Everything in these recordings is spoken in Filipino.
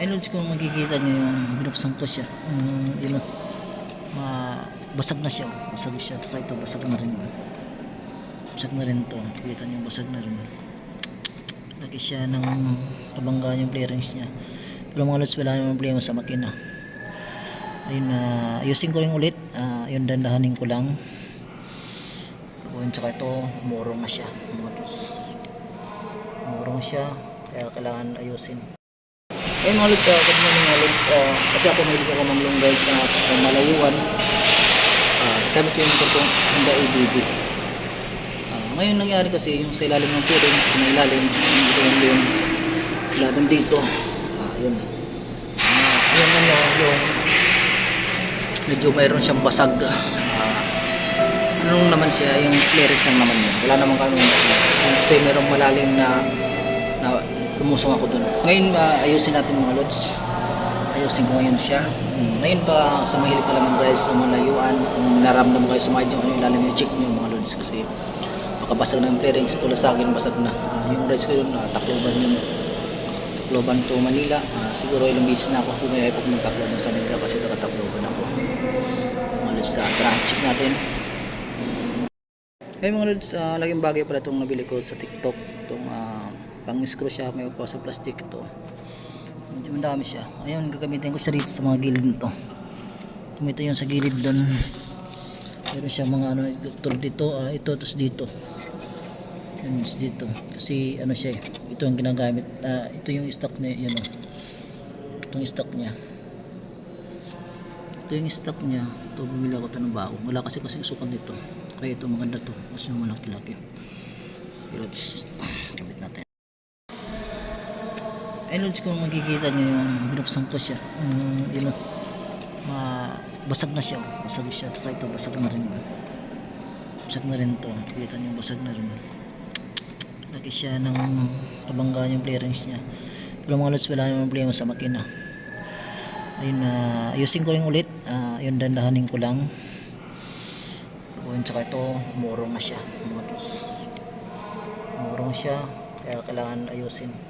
Ay Lods, kung makikita nyo yung binuksan ko siya. Um, yun. Ma basag na siya. oh. Basag siya. Saka ito, basag na rin. oh. Basag na rin to. Kita nyo, basag na rin. Lagi siya ng nabanggaan yung clearance niya. Pero mga Lods, wala namang problema sa makina. Ayun na, ayusin ko rin ulit. Ah, yun, dandahanin ko lang. Tapos, tsaka ito, umurong na siya. Mga Lods. Umurong siya. Kaya kailangan ayusin. Ayun mga lods, uh, good morning mga. Ah, kasi ako may ako mamlunggay sa uh, malayuan. Uh, gamit ko yung itong Honda ADB. Ah, ngayon nangyari kasi yung sa ilalim ng bearings, may ilalim, yung dito yung yung ilalim dito. Ah, yun. Ah, yun nga yung medyo mayroon siyang basag. Ah, ano naman siya, yung clearance lang naman yun. Wala naman kami kasi mayroong malalim na na lumusong ako dun. Ngayon, uh, ayusin natin mga lods. Ayusin ko ngayon siya. Hmm. Ngayon pa, sa mahilig pa naman guys, sa malayuan, kung naramdaman kayo sa mga yung ilalim yung check nyo mga lods kasi makabasag na yung clearings tulad sa akin, basag na. Ah, yung rides ko yun, uh, Tacloban yun. Tacloban to Manila. Ah, siguro ilang beses na ako pumayay po ng Tacloban sa Manila kasi taga Tacloban ako. Mga lods, uh, tara, check natin. Hey mga lods, uh, laging bagay pala itong nabili ko sa TikTok. Itong uh, pang-screw siya, may upo sa plastic ito. Medyo madami siya. Ayun, gagamitin ko siya dito sa mga gilid nito. Tumito yung sa gilid doon. Meron siya mga ano, tulad dito, ah, ito, tapos dito. Yun, dito. Kasi ano siya, eh, ito ang ginagamit. ah, ito yung stock niya, yun o. Ito yung stock niya. Ito yung stock niya. Ito, bumili ako ito ng bago. Wala kasi kasi sukan dito. Kaya ito maganda to. Mas yung malaki-laki. Let's gamit natin. Ayun, Lods, makikita nyo yung binuksan ko siya. Um, yun o. Ma basag na siya. oh. Basag siya. Saka ito, basag na rin. oh. Basag na rin to. Kita nyo, basag na rin. Lagi siya ng nabanggaan yung clearance niya. Pero mga Lods, wala namang problema sa makina. Ayun na, ayusin ko rin ulit. Ah, yun, dandahanin ko lang. Tapos, tsaka ito, umurong na siya. Umurong siya. Kaya kailangan ayusin.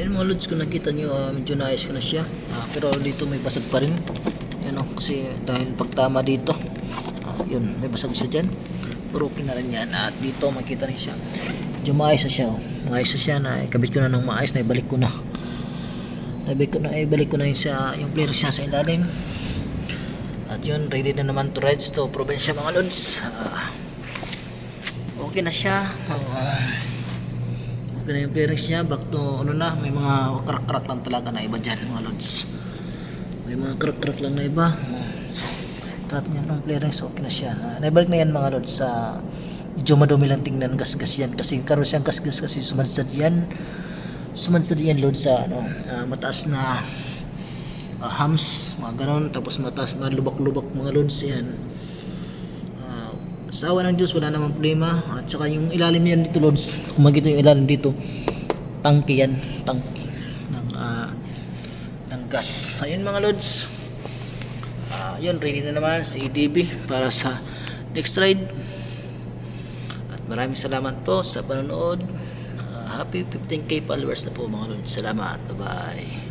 Ayun mga lods, kung nakita nyo, ah, medyo naayos ko na siya. Ah, pero dito may basag pa rin. Yan o, kasi dahil pagtama dito, ah, yun, may basag siya dyan. Pero okay na rin yan. At dito makita rin siya. Medyo maayos na siya. Oh. Maayos na siya na ikabit ko na ng maayos na ibalik ko na. Ibalik ko na, ibalik ko na yun sa, yung player siya sa ilalim. At yun, ready na naman to rides to probinsya mga lods. Ah, okay na siya. Ah, Okay na yung clearance niya. Back to ano na. May mga crack-crack lang talaga na iba dyan mga lods. May mga crack-crack lang na iba. Tat niya ng clearance. Okay na siya. Uh, naibalik na yan mga lods sa medyo madumi lang tingnan gasgas yan kasi karoon siyang gasgas kasi sumansad yan sumansad yan load sa ano ah, mataas na ah, hams mga ganon tapos mataas mga lubak-lubak mga loads yan Ah, sa awa ng Diyos wala namang problema at saka yung ilalim yan dito Lods kung makita yung ilalim dito tangke yan tangke ng ah, ng gas. Ayun mga lods. Ah, yun, ready na naman si EDB para sa next ride. At maraming salamat po sa panonood. Ah, happy 15k followers na po mga lods. Salamat. Bye-bye.